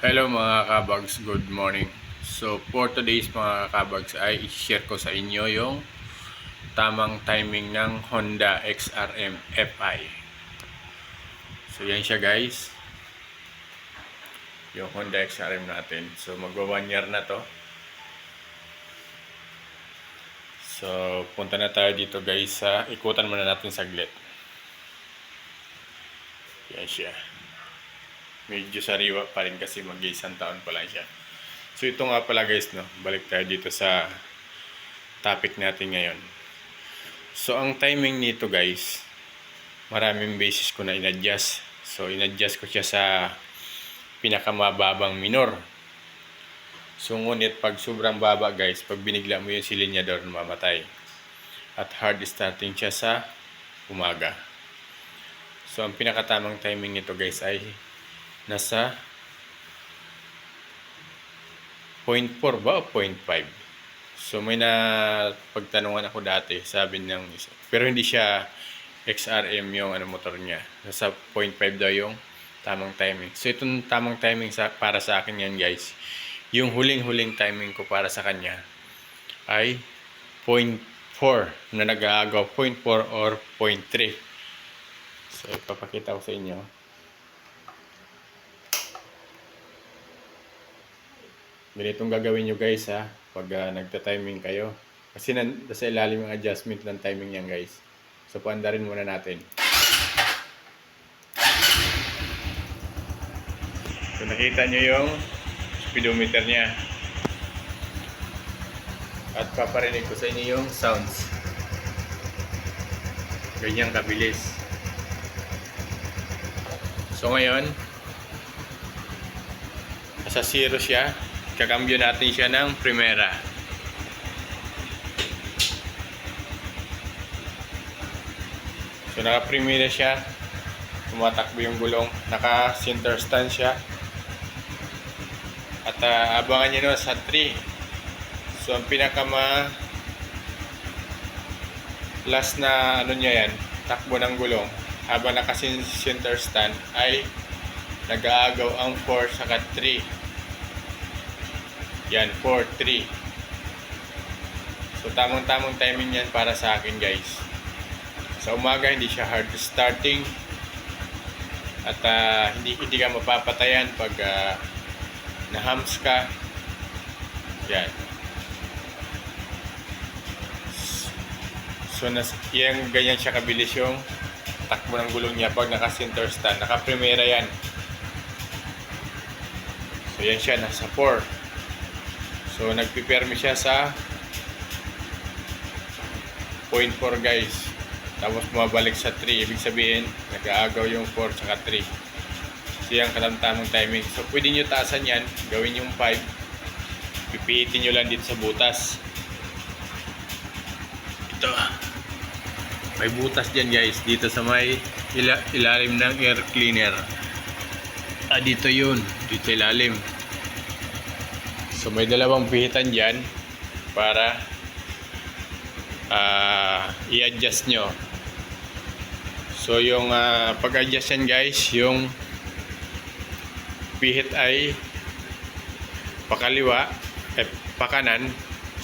Hello mga kabags, good morning. So for today's mga kabags ay i-share ko sa inyo yung tamang timing ng Honda XRM FI. So yan siya guys. Yung Honda XRM natin. So magwa one year na to. So punta na tayo dito guys sa ikutan muna natin saglit. Yan siya medyo sariwa pa rin kasi mag-isang taon pa lang siya. So ito nga pala guys, no? balik tayo dito sa topic natin ngayon. So ang timing nito guys, maraming basis ko na in-adjust. So in-adjust ko siya sa pinakamababang minor. So ngunit pag sobrang baba guys, pag binigla mo yung silinyador, mamatay. At hard starting siya sa umaga. So ang pinakatamang timing nito guys ay nasa 0.4 ba o 0.5? So may na pagtanungan ako dati, sabi ng isa. Pero hindi siya XRM yung ano motor niya. Nasa 0.5 daw yung tamang timing. So itong tamang timing sa, para sa akin yan guys. Yung huling-huling timing ko para sa kanya ay 0.4 na nag-aagaw 0.4 or 0.3. So ipapakita ko sa inyo. Ganitong gagawin nyo guys ha pag uh, nagta-timing kayo. Kasi nan sa ilalim yung adjustment ng timing yan guys. So paandarin muna natin. So nakita nyo yung speedometer nya at paparinig ko sa inyo yung sounds. Ganyang kabilis. So ngayon nasa zero siya kakambyo natin siya ng primera. So naka-primera siya. Tumatakbo yung gulong. Naka-center stand siya. At uh, abangan nyo no, sa 3. So ang pinakama last na ano niya yan, takbo ng gulong habang naka-center stand ay nag-aagaw ang 4 saka 3 yan, 4-3. So, tamang-tamang timing yan para sa akin, guys. Sa umaga, hindi siya hard starting. At uh, hindi, hindi ka mapapatayan pag uh, na-hams ka. Yan. So, nas, yan, ganyan siya kabilis yung takbo ng gulong niya pag naka-center stand. Naka-primera yan. So, yan siya, nasa 4. So, nagpipermi siya sa 0.4 guys. Tapos bumabalik sa 3. Ibig sabihin, nag-aagaw yung 4 saka 3. So, yung katamtamang timing. So, pwede nyo taasan yan. Gawin yung 5. Pipihitin nyo lang dito sa butas. Ito. May butas dyan guys. Dito sa may ila ilalim ng air cleaner. Ah, dito yun. Dito ilalim. So may dalawang pihitan dyan para uh, i-adjust nyo. So yung uh, pag-adjust yan guys, yung pihit ay pakaliwa, eh, pakanan,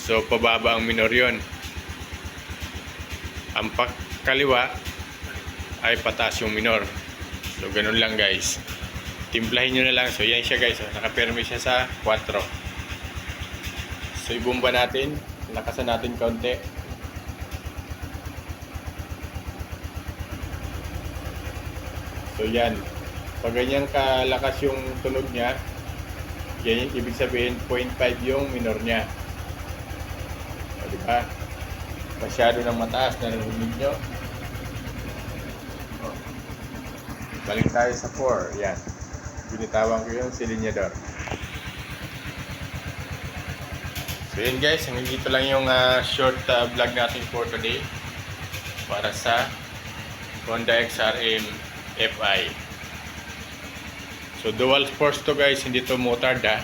so pababa ang minor yun. Ang pakaliwa ay pataas yung minor. So ganun lang guys. Timplahin nyo na lang. So yan siya guys. So, nakapirme siya sa 4. So ibumba natin, lakasan natin kaunti. So yan. Pag ganyan kalakas yung tunog niya, yan ibig sabihin 0.5 yung minor niya. O, di ba? Masyado ng mataas na narinig nyo. Balik tayo sa 4. Yan. Binitawan ko yung silinyador. So yun guys, hanggang dito lang yung uh, short uh, vlog natin for today para sa Honda XRM FI. So dual force to guys, hindi to motard ah.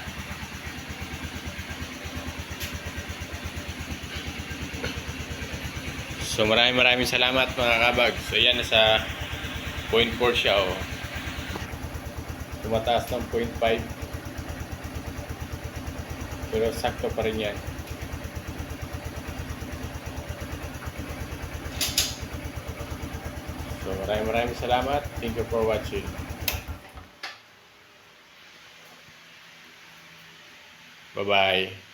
So maraming maraming salamat mga kabag. So yan nasa 0.4 siya oh. Tumataas ng 0.5 Pero sakto pa rin yan. So maraming maraming salamat. Thank you for watching. Bye-bye.